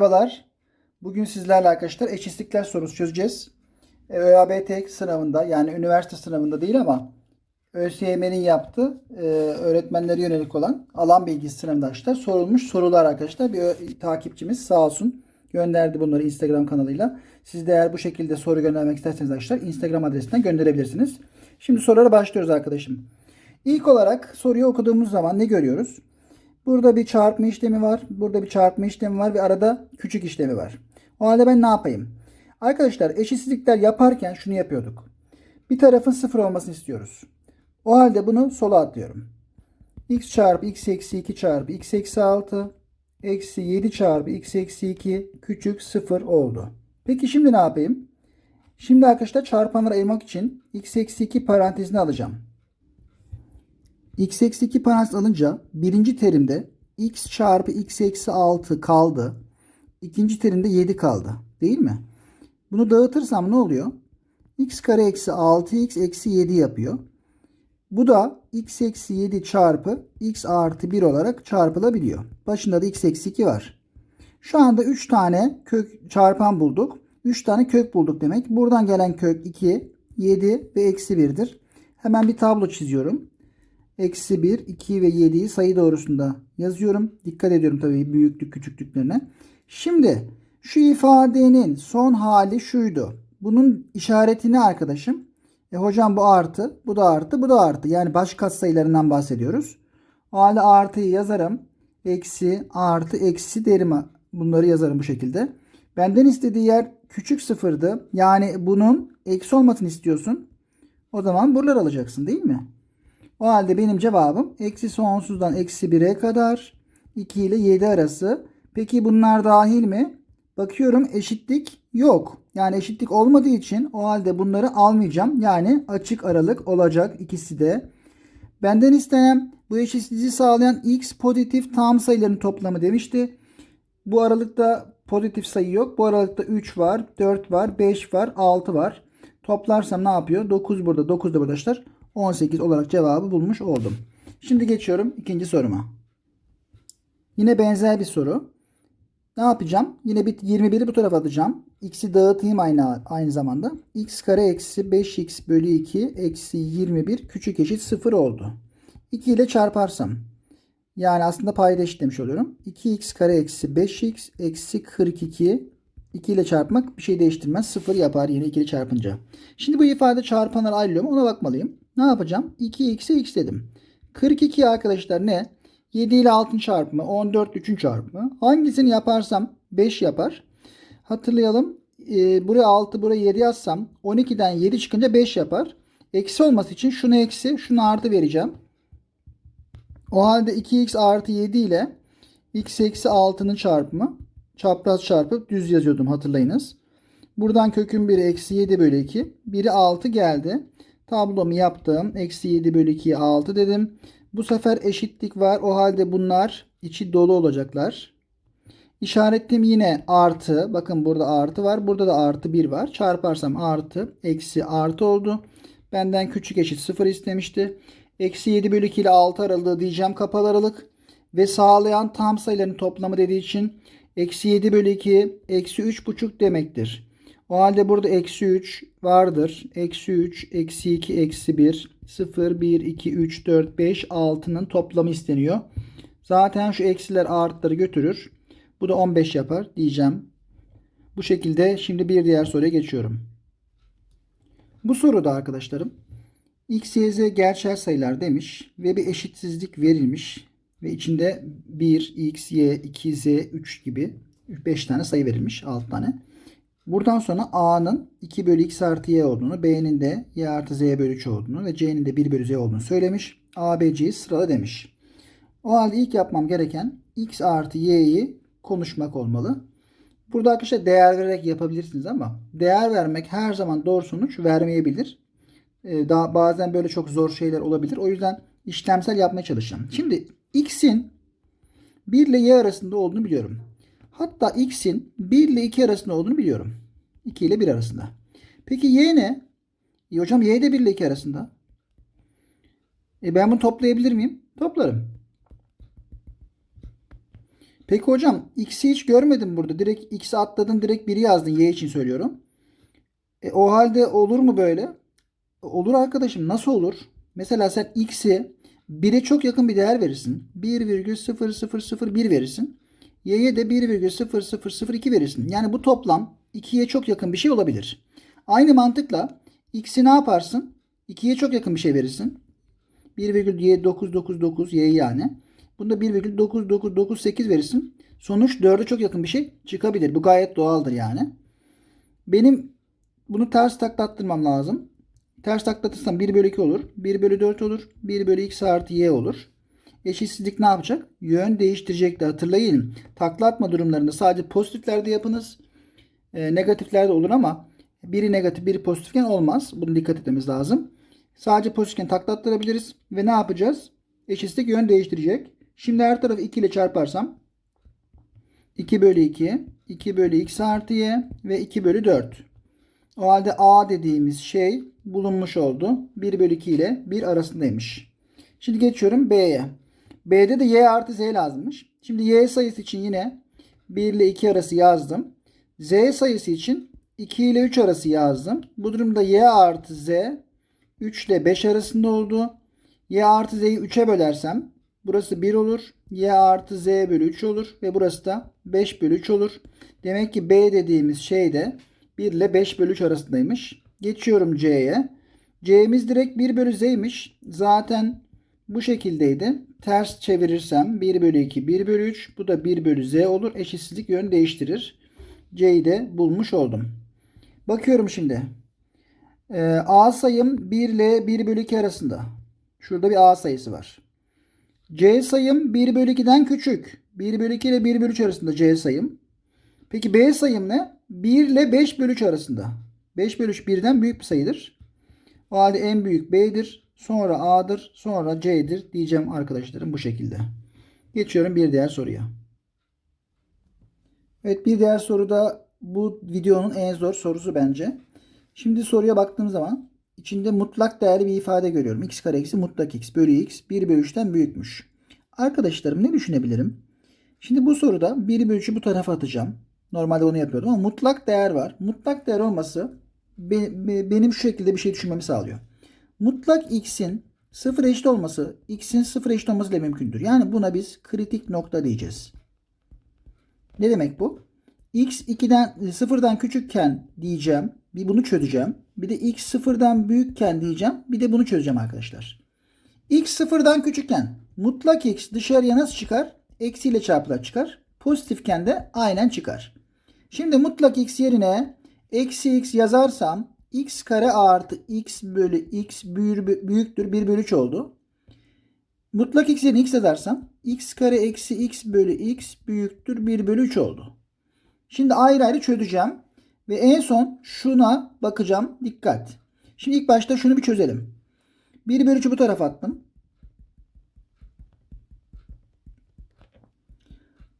Merhabalar. Bugün sizlerle arkadaşlar eşitsizlikler sorusu çözeceğiz. E, ÖABT sınavında yani üniversite sınavında değil ama ÖSYM'nin yaptığı e, öğretmenlere yönelik olan alan bilgisi sınavında arkadaşlar sorulmuş sorular arkadaşlar. Bir takipçimiz sağ olsun gönderdi bunları Instagram kanalıyla. Siz de eğer bu şekilde soru göndermek isterseniz arkadaşlar Instagram adresinden gönderebilirsiniz. Şimdi sorulara başlıyoruz arkadaşım. İlk olarak soruyu okuduğumuz zaman ne görüyoruz? Burada bir çarpma işlemi var. Burada bir çarpma işlemi var ve arada küçük işlemi var. O halde ben ne yapayım? Arkadaşlar eşitsizlikler yaparken şunu yapıyorduk. Bir tarafın sıfır olmasını istiyoruz. O halde bunu sola atlıyorum. x çarpı x eksi 2 çarpı x eksi 6 eksi 7 çarpı x eksi 2 küçük 0 oldu. Peki şimdi ne yapayım? Şimdi arkadaşlar çarpanları ayırmak için x eksi 2 parantezine alacağım. X eksi 2 parantez alınca birinci terimde x çarpı x eksi 6 kaldı. İkinci terimde 7 kaldı. Değil mi? Bunu dağıtırsam ne oluyor? x kare eksi 6x eksi 7 yapıyor. Bu da x eksi 7 çarpı x artı 1 olarak çarpılabiliyor. Başında da x eksi 2 var. Şu anda 3 tane kök çarpan bulduk. 3 tane kök bulduk demek. Buradan gelen kök 2, 7 ve eksi 1'dir. Hemen bir tablo çiziyorum. Eksi 1, 2 ve 7'yi sayı doğrusunda yazıyorum. Dikkat ediyorum tabii büyüklük küçüklüklerine. Şimdi şu ifadenin son hali şuydu. Bunun işareti ne arkadaşım? E hocam bu artı, bu da artı, bu da artı. Yani baş katsayılarından bahsediyoruz. O halde artıyı yazarım. Eksi, artı, eksi derim. Bunları yazarım bu şekilde. Benden istediği yer küçük sıfırdı. Yani bunun eksi olmasını istiyorsun. O zaman buraları alacaksın değil mi? O halde benim cevabım eksi sonsuzdan eksi 1'e kadar 2 ile 7 arası. Peki bunlar dahil mi? Bakıyorum eşitlik yok. Yani eşitlik olmadığı için o halde bunları almayacağım. Yani açık aralık olacak ikisi de. Benden istenen bu eşitsizliği sağlayan x pozitif tam sayıların toplamı demişti. Bu aralıkta pozitif sayı yok. Bu aralıkta 3 var, 4 var, 5 var, 6 var. Toplarsam ne yapıyor? 9 burada, 9 da burada arkadaşlar. 18 olarak cevabı bulmuş oldum. Şimdi geçiyorum ikinci soruma. Yine benzer bir soru. Ne yapacağım? Yine bir 21'i bu tarafa atacağım. X'i dağıtayım aynı aynı zamanda. X kare eksi 5x bölü 2 eksi 21 küçük eşit 0 oldu. 2 ile çarparsam. Yani aslında payda eşitlemiş oluyorum. 2x kare eksi 5x eksi 42 2 ile çarpmak bir şey değiştirmez. 0 yapar yine 2 ile çarpınca. Şimdi bu ifade çarpanlar ayrılıyor mu ona bakmalıyım. Ne yapacağım? 2x'e x dedim. 42 arkadaşlar ne? 7 ile 6'ın çarpımı, 14 3'ün çarpımı. Hangisini yaparsam 5 yapar. Hatırlayalım. Ee, buraya 6, buraya 7 yazsam 12'den 7 çıkınca 5 yapar. Eksi olması için şunu eksi, şunu artı vereceğim. O halde 2x artı 7 ile x eksi 6'nın çarpımı. Çapraz çarpıp düz yazıyordum hatırlayınız. Buradan kökün 1'i eksi 7 bölü 2. Biri 6 geldi. Tablomu yaptım. Eksi 7 bölü 2'ye 6 dedim. Bu sefer eşitlik var. O halde bunlar içi dolu olacaklar. İşaretlim yine artı. Bakın burada artı var. Burada da artı 1 var. Çarparsam artı. Eksi artı oldu. Benden küçük eşit 0 istemişti. Eksi 7 bölü 2 ile 6 aralığı diyeceğim kapalı aralık. Ve sağlayan tam sayıların toplamı dediği için eksi 7 bölü 2 eksi 3,5 demektir. O halde burada eksi 3 vardır. Eksi 3, eksi 2, eksi 1, 0, 1, 2, 3, 4, 5, 6'nın toplamı isteniyor. Zaten şu eksiler artıları götürür. Bu da 15 yapar diyeceğim. Bu şekilde şimdi bir diğer soruya geçiyorum. Bu soruda arkadaşlarım x, y, z gerçel sayılar demiş ve bir eşitsizlik verilmiş ve içinde 1, x, y, 2, z, 3 gibi 5 tane sayı verilmiş 6 tane. Buradan sonra A'nın 2 bölü x artı y olduğunu, B'nin de y artı z bölü 3 olduğunu ve C'nin de 1 bölü z olduğunu söylemiş. A, B, C'yi sırala demiş. O halde ilk yapmam gereken x artı y'yi konuşmak olmalı. Burada arkadaşlar değer vererek yapabilirsiniz ama değer vermek her zaman doğru sonuç vermeyebilir. Ee, daha bazen böyle çok zor şeyler olabilir. O yüzden işlemsel yapmaya çalışacağım. Şimdi x'in 1 ile y arasında olduğunu biliyorum. Hatta x'in 1 ile 2 arasında olduğunu biliyorum. 2 ile 1 arasında. Peki y ne? E hocam y de 1 ile 2 arasında. E ben bunu toplayabilir miyim? Toplarım. Peki hocam x'i hiç görmedim burada. Direkt x'i atladın direkt 1'i yazdın. Y için söylüyorum. E, o halde olur mu böyle? Olur arkadaşım. Nasıl olur? Mesela sen x'i 1'e çok yakın bir değer verirsin. 1,0001 verirsin. Y'ye de 1,0002 verirsin. Yani bu toplam 2'ye çok yakın bir şey olabilir. Aynı mantıkla x'i ne yaparsın? 2'ye çok yakın bir şey verirsin. 1,999 y yani. Bunda 1,9998 verirsin. Sonuç 4'e çok yakın bir şey çıkabilir. Bu gayet doğaldır yani. Benim bunu ters taklattırmam lazım. Ters taklatırsam 1 bölü 2 olur. 1 bölü 4 olur. 1 bölü x artı y olur. Eşitsizlik ne yapacak? Yön değiştirecekti. Hatırlayın. Takla atma durumlarında sadece pozitiflerde yapınız. E, negatiflerde olur ama biri negatif biri pozitifken olmaz. Bunu dikkat etmemiz lazım. Sadece pozitifken takla attırabiliriz. Ve ne yapacağız? Eşitsizlik yön değiştirecek. Şimdi her tarafı 2 ile çarparsam 2 bölü 2, 2 bölü x artı y ve 2 bölü 4. O halde a dediğimiz şey bulunmuş oldu. 1 bölü 2 ile 1 arasındaymış. Şimdi geçiyorum b'ye. B'de de y artı z lazımmış. Şimdi y sayısı için yine 1 ile 2 arası yazdım. Z sayısı için 2 ile 3 arası yazdım. Bu durumda y artı z 3 ile 5 arasında oldu. y artı z'yi 3'e bölersem burası 1 olur. y artı z bölü 3 olur. Ve burası da 5 bölü 3 olur. Demek ki b dediğimiz şey de 1 ile 5 bölü 3 arasındaymış. Geçiyorum c'ye. c'miz direkt 1 bölü z'ymiş. Zaten bu şekildeydi. Ters çevirirsem 1 bölü 2 1 bölü 3. Bu da 1 bölü z olur. Eşitsizlik yön değiştirir. c'yi de bulmuş oldum. Bakıyorum şimdi. Ee, A sayım 1 ile 1 bölü 2 arasında. Şurada bir A sayısı var. C sayım 1 bölü 2'den küçük. 1 bölü 2 ile 1 bölü 3 arasında C sayım. Peki B sayım ne? 1 ile 5 bölü 3 arasında. 5 bölü 3 birden büyük bir sayıdır. O halde en büyük B'dir. Sonra A'dır. Sonra C'dir diyeceğim arkadaşlarım bu şekilde. Geçiyorum bir diğer soruya. Evet bir diğer soruda bu videonun en zor sorusu bence. Şimdi soruya baktığım zaman içinde mutlak değerli bir ifade görüyorum. x kare eksi mutlak x bölü x 1 bölü 3'ten büyükmüş. Arkadaşlarım ne düşünebilirim? Şimdi bu soruda 1 bölü 3'ü bu tarafa atacağım. Normalde onu yapıyordum ama mutlak değer var. Mutlak değer olması benim şu şekilde bir şey düşünmemi sağlıyor. Mutlak x'in sıfır eşit olması x'in sıfır eşit olması ile mümkündür. Yani buna biz kritik nokta diyeceğiz. Ne demek bu? x 2'den sıfırdan küçükken diyeceğim. Bir bunu çözeceğim. Bir de x sıfırdan büyükken diyeceğim. Bir de bunu çözeceğim arkadaşlar. x sıfırdan küçükken mutlak x dışarıya nasıl çıkar? Eksiyle çarpılarak çıkar. Pozitifken de aynen çıkar. Şimdi mutlak x yerine eksi x yazarsam x kare artı x bölü x büyüktür 1 bölü 3 oldu. Mutlak x yerine x yazarsam x kare eksi x bölü x büyüktür 1 bölü 3 oldu. Şimdi ayrı ayrı çözeceğim. Ve en son şuna bakacağım. Dikkat. Şimdi ilk başta şunu bir çözelim. 1 bölü 3'ü bu tarafa attım.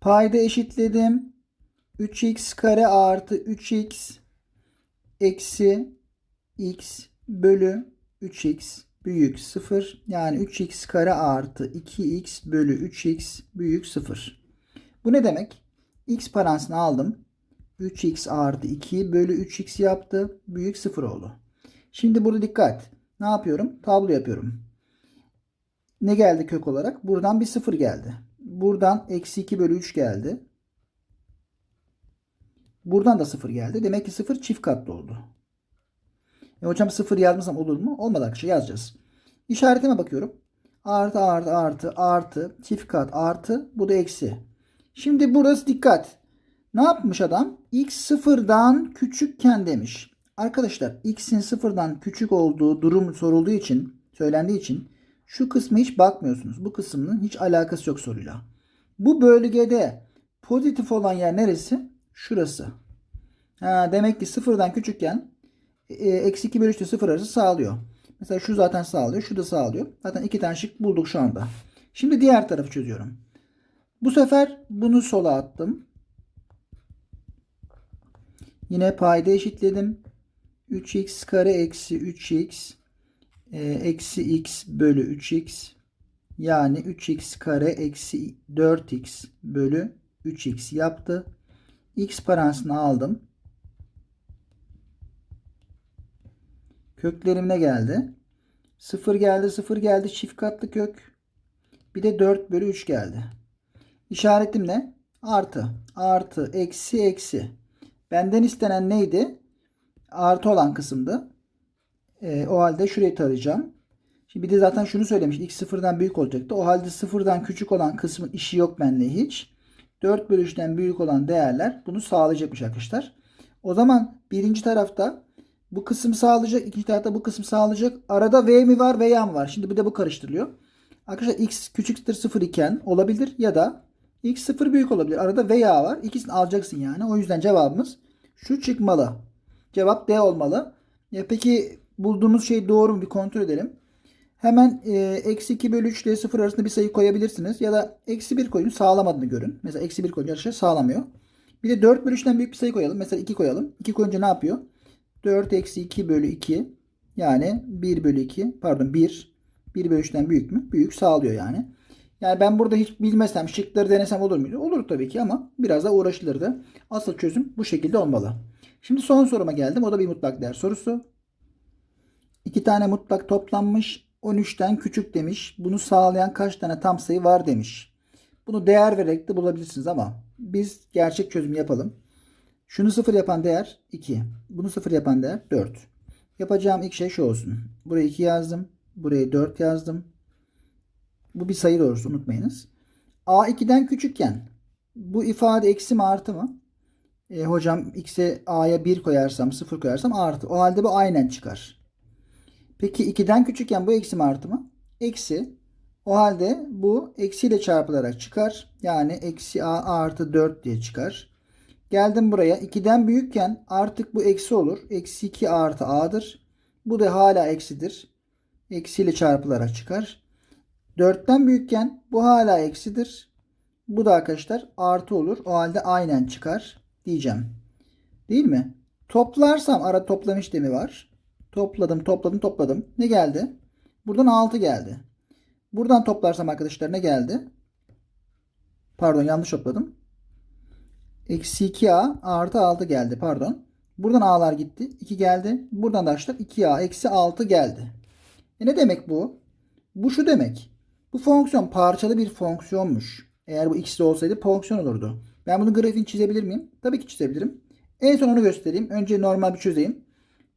Payda eşitledim. 3x kare artı 3x eksi x bölü 3x büyük 0. Yani 3x kare artı 2x bölü 3x büyük 0. Bu ne demek? x parantezini aldım. 3x artı 2 bölü 3x yaptı. Büyük 0 oldu. Şimdi burada dikkat. Ne yapıyorum? Tablo yapıyorum. Ne geldi kök olarak? Buradan bir 0 geldi. Buradan eksi 2 bölü 3 geldi. Buradan da 0 geldi. Demek ki 0 çift katlı oldu. E hocam 0 yazmasam olur mu? Olmadı arkadaşlar yazacağız. İşaretime bakıyorum. Artı artı artı artı çift kat artı bu da eksi. Şimdi burası dikkat. Ne yapmış adam? X sıfırdan küçükken demiş. Arkadaşlar x'in sıfırdan küçük olduğu durum sorulduğu için, söylendiği için şu kısmı hiç bakmıyorsunuz. Bu kısmının hiç alakası yok soruyla. Bu bölgede pozitif olan yer neresi? Şurası. Ha, demek ki sıfırdan küçükken eksi 2 bölü 3 sıfır arası sağlıyor. Mesela şu zaten sağlıyor. Şu da sağlıyor. Zaten iki tane şık bulduk şu anda. Şimdi diğer tarafı çözüyorum. Bu sefer bunu sola attım. Yine payda eşitledim. 3x kare eksi 3x e, eksi x bölü 3x yani 3x kare eksi 4x bölü 3x yaptı. x parantezine aldım. Köklerim ne geldi? 0 geldi 0 geldi çift katlı kök. Bir de 4 bölü 3 geldi. İşaretim ne? Artı. Artı. Eksi. Eksi. Benden istenen neydi? Artı olan kısımdı. Ee, o halde şurayı tarayacağım. Şimdi bir de zaten şunu söylemişti. X sıfırdan büyük olacaktı. O halde sıfırdan küçük olan kısmın işi yok bende hiç. 4 bölü 3'ten büyük olan değerler bunu sağlayacakmış arkadaşlar. O zaman birinci tarafta bu kısım sağlayacak. ikinci tarafta bu kısım sağlayacak. Arada V mi var veya mı var? Şimdi bir de bu karıştırılıyor. Arkadaşlar x küçüktür 0 iken olabilir ya da x 0 büyük olabilir. Arada veya var. İkisini alacaksın yani. O yüzden cevabımız şu çıkmalı. Cevap D olmalı. Ya peki bulduğumuz şey doğru mu bir kontrol edelim. Hemen e, eksi 2 bölü 3 ile 0 arasında bir sayı koyabilirsiniz. Ya da eksi 1 koyun sağlamadığını görün. Mesela eksi 1 koyunca arkadaşlar sağlamıyor. Bir de 4 bölü 3'ten büyük bir sayı koyalım. Mesela 2 koyalım. 2 koyunca ne yapıyor? 4 eksi 2 bölü 2 yani 1 bölü 2 pardon 1 1 bölü 3'ten büyük mü? Büyük sağlıyor yani. Yani ben burada hiç bilmesem şıkları denesem olur muydu? Olur tabii ki ama biraz da uğraşılırdı. Asıl çözüm bu şekilde olmalı. Şimdi son soruma geldim. O da bir mutlak değer sorusu. İki tane mutlak toplanmış. 13'ten küçük demiş. Bunu sağlayan kaç tane tam sayı var demiş. Bunu değer vererek de bulabilirsiniz ama biz gerçek çözüm yapalım. Şunu sıfır yapan değer 2. Bunu sıfır yapan değer 4. Yapacağım ilk şey şu olsun. Buraya 2 yazdım. Buraya 4 yazdım. Bu bir sayı doğrusu unutmayınız. A 2'den küçükken bu ifade eksi mi artı mı? E, hocam x'e a'ya 1 koyarsam 0 koyarsam artı. O halde bu aynen çıkar. Peki 2'den küçükken bu eksi mi artı mı? Eksi. O halde bu eksiyle çarpılarak çıkar. Yani eksi a artı 4 diye çıkar. Geldim buraya. 2'den büyükken artık bu eksi olur. Eksi 2 artı a'dır. Bu da hala eksidir. Eksiyle çarpılarak çıkar. 4'ten büyükken bu hala eksidir. Bu da arkadaşlar artı olur. O halde aynen çıkar diyeceğim. Değil mi? Toplarsam ara toplam işlemi var. Topladım, topladım, topladım. Ne geldi? Buradan 6 geldi. Buradan toplarsam arkadaşlar ne geldi? Pardon yanlış topladım. Eksi 2a artı 6 geldi. Pardon. Buradan a'lar gitti. 2 geldi. Buradan da arkadaşlar 2a eksi 6 geldi. E ne demek bu? Bu şu demek. Bu fonksiyon parçalı bir fonksiyonmuş. Eğer bu x'de olsaydı fonksiyon olurdu. Ben bunun grafiğini çizebilir miyim? Tabii ki çizebilirim. En son onu göstereyim. Önce normal bir çözeyim.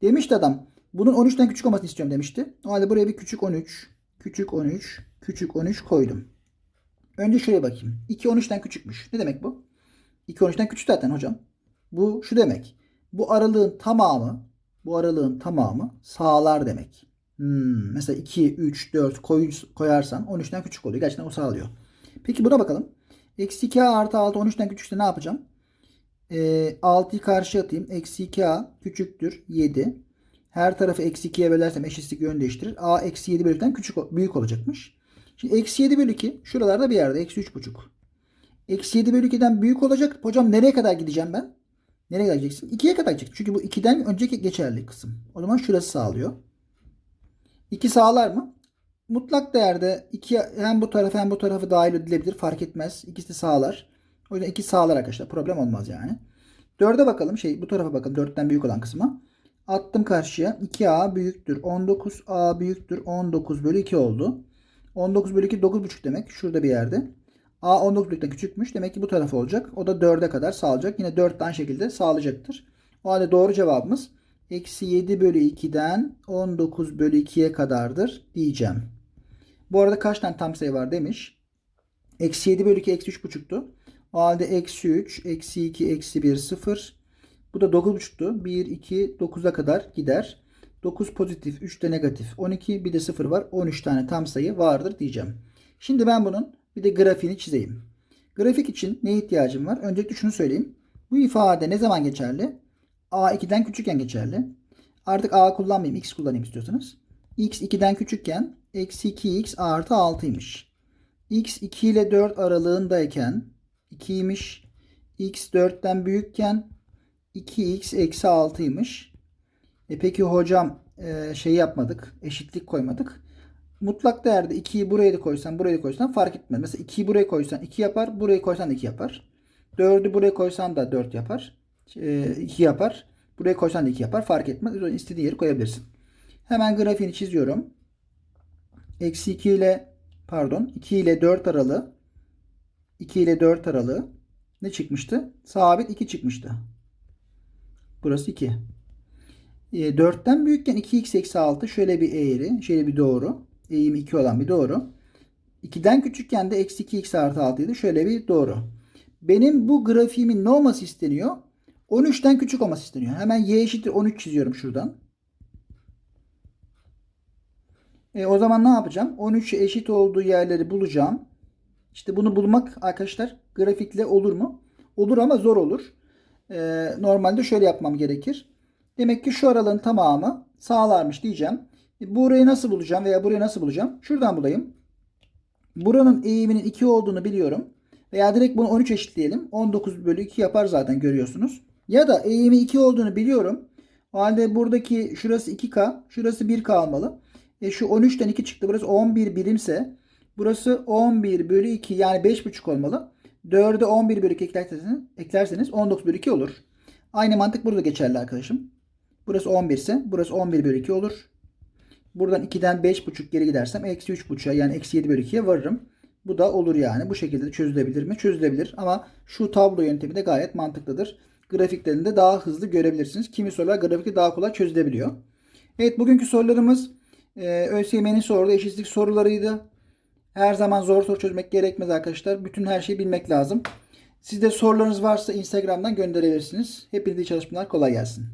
Demişti adam. Bunun 13'ten küçük olmasını istiyorum demişti. O halde buraya bir küçük 13, küçük 13, küçük 13 koydum. Önce şuraya bakayım. 2 13'ten küçükmüş. Ne demek bu? 2 13'ten küçük zaten hocam. Bu şu demek. Bu aralığın tamamı, bu aralığın tamamı sağlar demek. Hmm, mesela 2, 3, 4 koy, koyarsan 13'ten küçük oluyor. Gerçekten o sağlıyor. Peki buna bakalım. Eksi 2a artı 6 13'ten küçükse ne yapacağım? E, 6'yı karşıya atayım. Eksi 2a küçüktür 7. Her tarafı eksi 2'ye bölersem eşitlik yön değiştirir. a eksi 7 bölü 2'den küçük, büyük olacakmış. Şimdi eksi 7 bölü 2 şuralarda bir yerde. Eksi 3,5. Eksi 7 bölü 2'den büyük olacak. Hocam nereye kadar gideceğim ben? Nereye kadar gideceksin? 2'ye kadar gidecek. Çünkü bu 2'den önceki geçerli kısım. O zaman şurası sağlıyor. 2 sağlar mı? Mutlak değerde iki hem bu tarafı hem bu tarafı dahil edilebilir. Fark etmez. İkisi de sağlar. O yüzden 2 sağlar arkadaşlar. Problem olmaz yani. 4'e bakalım. Şey bu tarafa bakalım. 4'ten büyük olan kısma. Attım karşıya. 2a büyüktür 19. a büyüktür 19 bölü 2 oldu. 19 bölü 2 9,5 demek. Şurada bir yerde. A 19 bölü 2'den küçükmüş. Demek ki bu taraf olacak. O da 4'e kadar sağlayacak. Yine 4 tane şekilde sağlayacaktır. O halde doğru cevabımız eksi 7 bölü 2'den 19 bölü 2'ye kadardır diyeceğim. Bu arada kaç tane tam sayı var demiş. Eksi 7 bölü 2 eksi 3,5'tu. O halde eksi 3, eksi 2, eksi 1, 0. Bu da 9,5'tu. 1, 2, 9'a kadar gider. 9 pozitif, 3 de negatif. 12, bir de 0 var. 13 tane tam sayı vardır diyeceğim. Şimdi ben bunun bir de grafiğini çizeyim. Grafik için ne ihtiyacım var? Öncelikle şunu söyleyeyim. Bu ifade ne zaman geçerli? A 2'den küçükken geçerli. Artık A kullanmayayım. X kullanayım istiyorsanız. X 2'den küçükken eksi 2x artı 6'ymış. X 2 ile 4 aralığındayken 2'ymiş. X 4'ten büyükken 2x eksi 6'ymış. E peki hocam e, şey yapmadık. Eşitlik koymadık. Mutlak değerde 2'yi buraya da koysan buraya da koysan fark etmez. Mesela 2'yi buraya koysan 2 yapar. Buraya koysan 2 yapar. 4'ü buraya koysan da 4 yapar. 2 yapar. Buraya koysan da 2 yapar. Fark etmez. İstediğin yeri koyabilirsin. Hemen grafiğini çiziyorum. Eksi 2 ile pardon 2 ile 4 aralığı 2 ile 4 aralığı ne çıkmıştı? Sabit 2 çıkmıştı. Burası 2. E, 4'ten büyükken 2x eksi 6 şöyle bir eğri, şöyle bir doğru. Eğimi 2 olan bir doğru. 2'den küçükken de eksi 2x artı 6 idi. Şöyle bir doğru. Benim bu grafiğimin ne olması isteniyor? 13'ten küçük olması isteniyor. Hemen y eşittir 13 çiziyorum şuradan. E, o zaman ne yapacağım? 13'e eşit olduğu yerleri bulacağım. İşte bunu bulmak arkadaşlar grafikle olur mu? Olur ama zor olur. E, normalde şöyle yapmam gerekir. Demek ki şu aralığın tamamı sağlarmış diyeceğim. Burayı nasıl bulacağım veya burayı nasıl bulacağım? Şuradan bulayım. Buranın eğiminin 2 olduğunu biliyorum. Veya direkt bunu 13 eşitleyelim. 19 bölü 2 yapar zaten görüyorsunuz. Ya da eğimi 2 olduğunu biliyorum. O halde buradaki şurası 2K, şurası 1K olmalı. E şu 13'ten 2 çıktı. Burası 11 birimse burası 11 bölü 2 yani 5,5 olmalı. 4'e 11 bölü 2 eklerseniz, eklerseniz 19 bölü 2 olur. Aynı mantık burada geçerli arkadaşım. Burası 11 ise burası 11 bölü 2 olur. Buradan 2'den 5,5 geri gidersem eksi 3,5'a yani eksi 7 bölü 2'ye varırım. Bu da olur yani. Bu şekilde de çözülebilir mi? Çözülebilir. Ama şu tablo yöntemi de gayet mantıklıdır. Grafiklerinde daha hızlı görebilirsiniz. Kimi sorular grafikte daha kolay çözülebiliyor. Evet bugünkü sorularımız e, ÖSYM'nin sorduğu eşitlik sorularıydı. Her zaman zor soru çözmek gerekmez arkadaşlar. Bütün her şeyi bilmek lazım. Sizde sorularınız varsa Instagram'dan gönderebilirsiniz. Hepinize iyi çalışmalar. Kolay gelsin.